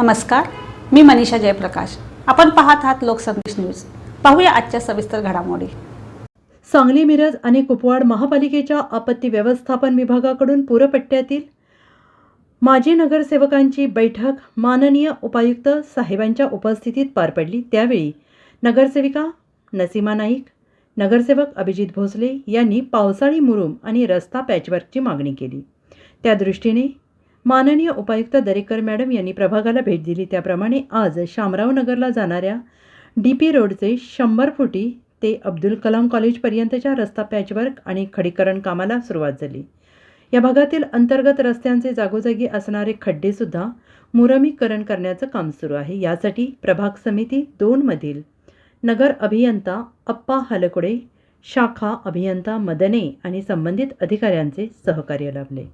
नमस्कार मी मनीषा जयप्रकाश. आपण पाहत आहात लोकसंदेश न्यूज. पाहूया आजच्या सविस्तर घडामोडी. सांगली मिरज आणि कुपवाड महापालिकेच्या आपत्ती व्यवस्थापन विभागाकडून पूरपट्ट्यातील माजी नगरसेवकांची बैठक माननीय उपायुक्त साहेबांच्या उपस्थितीत पार पडली. त्यावेळी नगरसेविका नसीमा नाईक नगरसेवक अभिजित भोसले यांनी पावसाळी मुरुम आणि रस्ता पॅचवर्कची मागणी केली. त्या दृष्टीने माननीय उपायुक्त दरेकर मॅडम यांनी प्रभागाला भेट दिली. त्याप्रमाणे आज शामराव नगरला जाणाऱ्या डी पी रोडचे शंभर फुटी ते अब्दुल कलाम कॉलेजपर्यंतच्या रस्ता पॅचवर्क आणि खडीकरण कामाला सुरुवात झाली. या भागातील अंतर्गत रस्त्यांचे जागोजागी असणारे खड्डेसुद्धा मुरमीकरण करण्याचं काम सुरू आहे. यासाठी प्रभाग समिती दोनमधील नगर अभियंता अप्पा हलकुडे शाखा अभियंता मदने आणि संबंधित अधिकाऱ्यांचे सहकार्य लाभले.